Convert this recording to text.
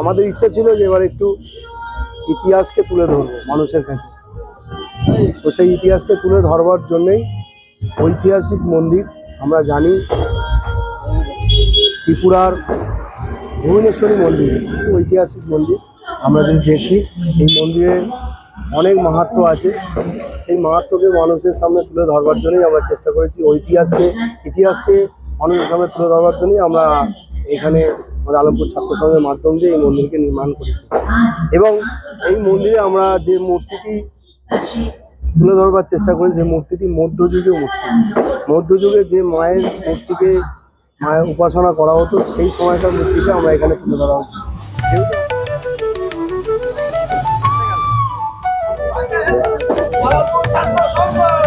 আমাদের ইচ্ছা ছিল যে এবার একটু ইতিহাসকে তুলে ধরবো মানুষের কাছে। তো সেই ইতিহাসকে তুলে ধরবার জন্যেই ঐতিহাসিক মন্দির আমরা জানি, ত্রিপুরার ভুবনেশ্বরী মন্দির ঐতিহাসিক মন্দির আমরা যদি দেখি, এই মন্দিরে অনেক মাহাত্ম্য আছে। সেই মাহাত্ম্যকে মানুষের সামনে তুলে ধরবার জন্যই আমরা চেষ্টা করেছি ঐতিহাসকে, ইতিহাসকে মানুষের সামনে তুলে ধরবার জন্যই আমরা এখানে আমাদের আলমপুর ছাত্র সংঘের মাধ্যম দিয়ে এই মন্দিরকে নির্মাণ করেছি। এবং এই মন্দিরে আমরা যে মূর্তিটি তুলে ধরবার চেষ্টা করি সেই মূর্তিটি মধ্যযুগীয় মূর্তি। মধ্যযুগে যে মায়ের মূর্তিকে মায়ের উপাসনা করা হতো, সেই সময়কার মূর্তিকে আমরা এখানে তুলে ধরা ছাত্র সংঘ!